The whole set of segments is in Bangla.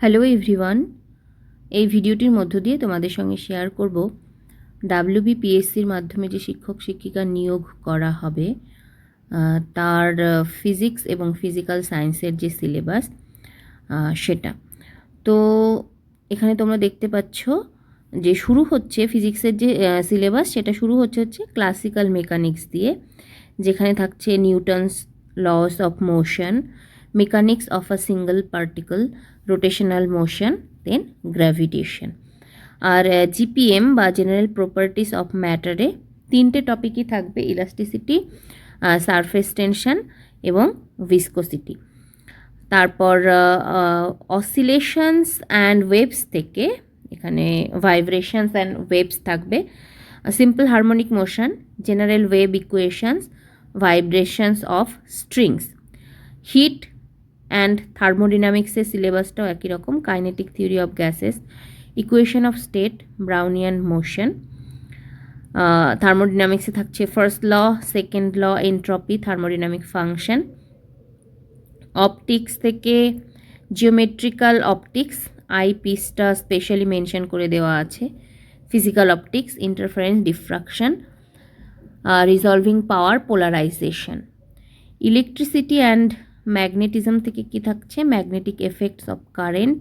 হ্যালো এভরিওয়ান, এই ভিডিওটির মধ্য দিয়ে তোমাদের সঙ্গে শেয়ার করব ডাব্লিউবিপিএসসির মাধ্যমে যে শিক্ষক শিক্ষিকা নিয়োগ করা হবে তার ফিজিক্স এবং ফিজিক্যাল সায়েন্সের যে সিলেবাস সেটা। তো এখানে তোমরা দেখতে পাচ্ছ যে শুরু হচ্ছে ফিজিক্সের যে সিলেবাস সেটা শুরু হচ্ছে হচ্ছে ক্লাসিক্যাল মেকানিক্স দিয়ে, যেখানে থাকছে Newton's laws of motion mechanics of a single particle rotational motion then gravitation আর জিপিএম বা জেনারেল প্রপার্টিস অফ ম্যাটারে তিনটে টপিকই থাকবে ইলাস্টিসিটি সারফেস টেনশন এবং ভিসকোসিটি তারপর অসিলেশনস অ্যান্ড ওয়েভস থেকে এখানে ভাইব্রেশনস অ্যান্ড ওয়েভস থাকবে simple harmonic motion general wave equations vibrations of strings heat and থার্মোডিনামিক্সের সিলেবাসটাও একই রকম kinetic theory of gases equation of state Brownian motion থার্মোডিনামিক্সে থাকছে first law second law entropy thermodynamic function optics থেকে জিওমেট্রিক্যাল অপটিক্স আই পিসটা স্পেশালি মেনশন করে দেওয়া আছে। Physical optics interference diffraction resolving power polarisation electricity and magnetism থেকে কি থাকছে? Magnetic effects of current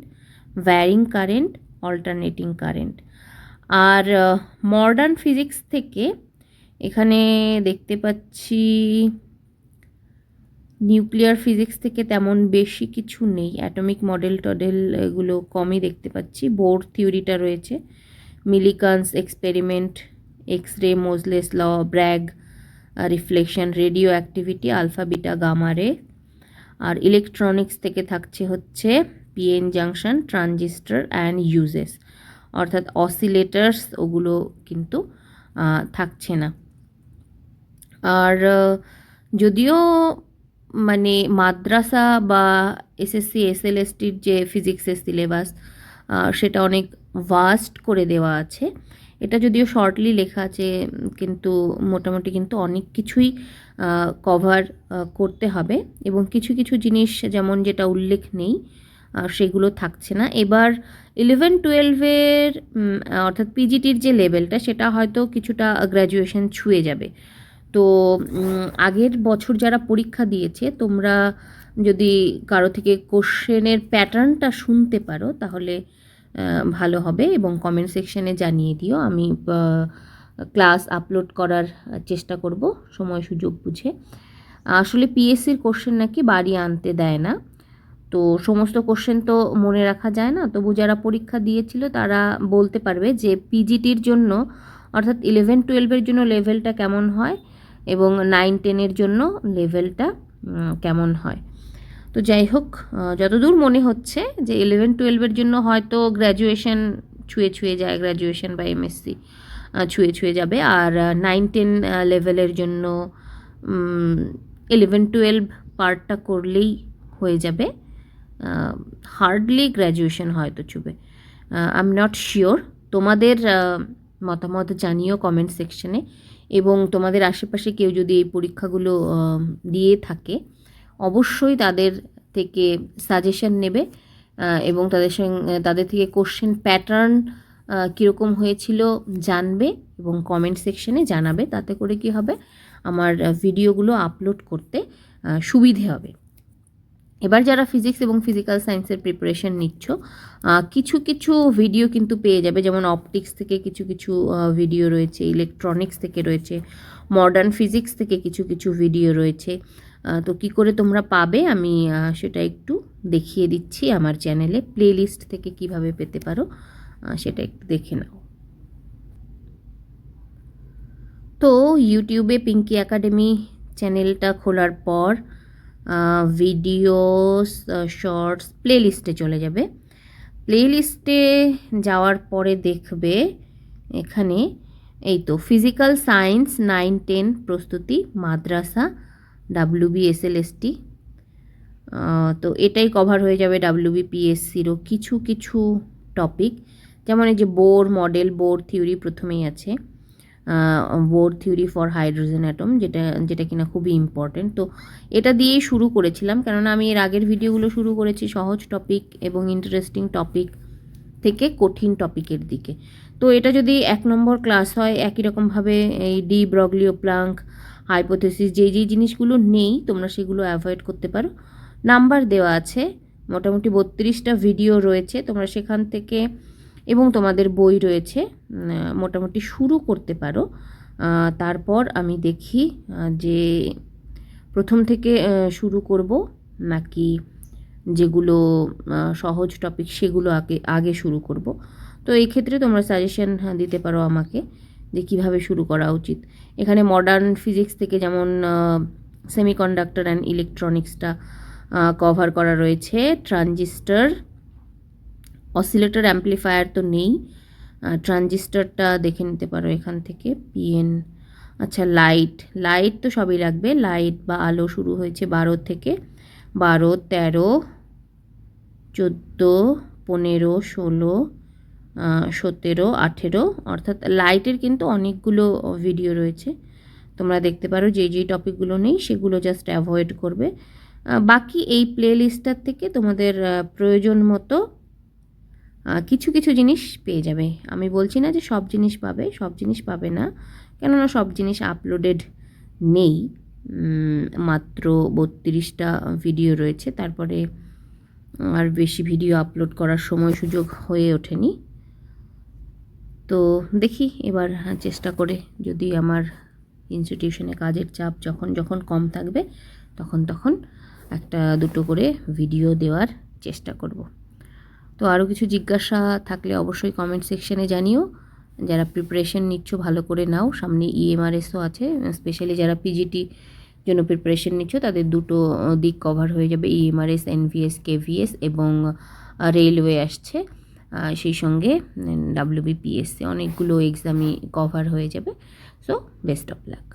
varying current, alternating current. R modern physics থেকে এখানে দেখতে পাচ্ছি, নিউক্লিয়ার ফিজিক্স থেকে তেমন বেশি কিছু নেই। অ্যাটমিক মডেল টডেল এগুলো কমই দেখতে পাচ্ছি। বোর থিওরিটা রয়েছে। Millikan's experiment X ray Moseley's law, Bragg reflection, radioactivity, alpha, beta আর ইলেকট্রনিক্স থেকে থাকছে হচ্ছে PN junction transistor and uses অর্থাৎ অসিলেটার্স ওগুলো কিন্তু থাকছে না। আর যদিও মানে মাদ্রাসা বা এসএসসি এসএলএসটির যে ফিজিক্সের সিলেবাস সেটা অনেক ভাস্ট করে দেওয়া আছে। এটা যদিও শর্টলি লেখা আছে, কিন্তু মোটামুটি কিন্তু অনেক কিছুই কভার করতে হবে। এবং কিছু কিছু জিনিস যেমন যেটা উল্লেখ নেই সেগুলো থাকছে না। এবার ইলেভেন টুয়েলভের অর্থাৎ পিজিটির যে লেভেলটা সেটা হয়তো কিছুটা গ্র্যাজুয়েশন ছুঁয়ে যাবে। তো আগের বছর যারা পরীক্ষা দিয়েছে, তোমরা যদি কারও থেকে কোশ্চেনের প্যাটার্নটা শুনতে পারো, তাহলে ভালো হবে। এবং কমেন্ট সেকশনে জানিয়ে দিও। আমি ক্লাস আপলোড করার চেষ্টা করব, সময় সুযোগ বুঝে। আসলে পিএসসির কোশ্চেন নাকি বাড়ি আনতে দেয় না। তো সমস্ত কোশ্চেন তো মনে রাখা যায় না। তবু যারা পরীক্ষা দিয়েছিল তারা বলতে পারবে যে পিজিটির জন্য, অর্থাৎ ইলেভেন টুয়েলভের জন্য লেভেলটা কেমন হয় এবং নাইন টেনের জন্য লেভেলটা কেমন হয়। তো যাই হোক যতদূর মনে হচ্ছে যে ইলেভেন টুয়েলভের জন্য হয়তো গ্র্যাজুয়েশন ছুঁয়ে ছুঁয়ে যায় গ্র্যাজুয়েশন বা এমএসসি ছুঁয়ে ছুঁয়ে যাবে। আর নাইন টেন লেভেলের জন্য ইলেভেন টুয়েলভ পার্টটা করলেই হয়ে যাবে। হার্ডলি গ্র্যাজুয়েশন হয়তো ছুবে আই এম নট শিওর তোমাদের মতামত জানিও কমেন্ট সেকশনে এবং তোমাদের আশেপাশে কেউ যদি এই পরীক্ষাগুলো দিয়ে থাকে, অবশ্যই তাদের থেকে সাজেশন নেবে। এবং তাদের সঙ্গে, তাদের থেকে কোশ্চেন প্যাটার্ন কীরকম হয়েছিল জানবে এবং কমেন্ট সেকশনে জানাবে, তাতে করে কি হবে? আমার ভিডিওগুলো আপলোড করতে সুবিধে হবে। এবার যারা ফিজিক্স এবং ফিজিক্যাল সায়েন্সের প্রিপারেশন নিচ্ছ কিছু কিছু ভিডিও কিন্তু পেয়ে যাবে। যেমন অপটিক্স থেকে কিছু কিছু ভিডিও রয়েছে ইলেকট্রনিক্স থেকে রয়েছে মডার্ন ফিজিক্স থেকে কিছু কিছু ভিডিও রয়েছে। তো কি করে তোমরা পাবে? আমি সেটা একটু দেখিয়ে দিচ্ছি আমার চ্যানেলে প্লেলিস্ট থেকে কীভাবে পেতে পারো? সেটা একটু দেখে নাও। তো ইউটিউবে পিঙ্কি একাডেমি চ্যানেলটা খোলার পর ভিডিওস শর্টস প্লেলিস্টে চলে যাবে। প্লেলিস্টে যাওয়ার পরে দেখবে এখানে, এই তো ফিজিক্যাল সায়েন্স নাইন টেন প্রস্তুতি, মাদ্রাসা ডাব্লিউবিএসএলএসটি তো এটাই কভার হয়ে যাবে ডাব্লিউবিপিএসসিরও কিছু কিছু টপিক যেমন এই যে বোর মডেল, বোর থিওরি প্রথমেই আছে Bohr theory for hydrogen atom, যেটা যেটা কিনা খুবই ইম্পর্টেন্ট তো এটা দিয়েই শুরু করেছিলাম, কেননা আমি এর আগের ভিডিওগুলো শুরু করেছি সহজ টপিক এবং ইন্টারেস্টিং টপিক থেকে কঠিন টপিকের দিকে। তো এটা যদি এক নম্বর ক্লাস হয়, একই রকমভাবে এই ডি ব্রগলিও প্লাঙ্ক হাইপোথেসিস যে যেই জিনিসগুলো নেই, তোমরা সেগুলো অ্যাভয়েড করতে পারো। নাম্বার দেওয়া আছে, মোটামুটি বত্রিশটা ভিডিও রয়েছে, তোমরা সেখান থেকে এবং তোমাদের বই রয়েছে মোটামুটি শুরু করতে পারো। তারপর আমি দেখি যে প্রথম থেকে শুরু করব, নাকি যেগুলো সহজ টপিক সেগুলো আগে আগে শুরু করব। তো এই ক্ষেত্রে তোমরা সাজেশন দিতে পারো আমাকে, যে কীভাবে শুরু করা উচিত। এখানে মডার্ন ফিজিক্স থেকে যেমন সেমিকন্ডাক্টর অ্যান্ড ইলেকট্রনিক্সটা কভার করা রয়েছে ট্রানজিস্টার অসিলেটর অ্যাম্পলিফায়ার তো নেই। ট্রানজিস্টারটা দেখে নিতে পারো এখান থেকে পিএন আচ্ছা লাইট লাইট তো সবই লাগবে, লাইট বা আলো শুরু হয়েছে বারো থেকে, বারো, তেরো, চোদ্দ, পনেরো, ষোলো সতেরো, আঠেরো, অর্থাৎ লাইটের কিন্তু অনেকগুলো ভিডিও রয়েছে। তোমরা দেখতে পারো যে যেই টপিকগুলো নেই সেগুলো জাস্ট অ্যাভয়েড করবে। বাকি এই প্লে লিস্টটার থেকে তোমাদের প্রয়োজন মতো কিছু কিছু জিনিস পেয়ে যাবে। আমি বলছি না যে সব জিনিস পাবে সব জিনিস পাবে না। কেননা সব জিনিস আপলোডেড নেই। মাত্র বত্রিশটা ভিডিও রয়েছে। তারপরে আর বেশি ভিডিও আপলোড করার সময় সুযোগ হয়ে ওঠেনি। তো দেখি এবার হ্যাঁ, চেষ্টা করে। যদি আমার ইনস্টিটিউশনে কাজের চাপ যখন যখন কম থাকবে তখন তখন একটা দুটো করে ভিডিও দেওয়ার চেষ্টা করব। তো আরও কিছু জিজ্ঞাসা থাকলে অবশ্যই কমেন্ট সেকশানে জানিও। যারা প্রিপারেশন নিচ্ছ, ভালো করে নাও। সামনে E ইএমআরএসও আছে। স্পেশালি যারা পিজিটি জন্য প্রিপারেশন নিচ্ছ, তাদের দুটো দিক কভার হয়ে যাবে। E ইএমআরএস এনভিএস কেভিএস এবং রেলওয়ে আসছে। সেই সঙ্গে ডাব্লিউবিপিএসসি অনেকগুলো এক্সামই কভার হয়ে যাবে। So best of luck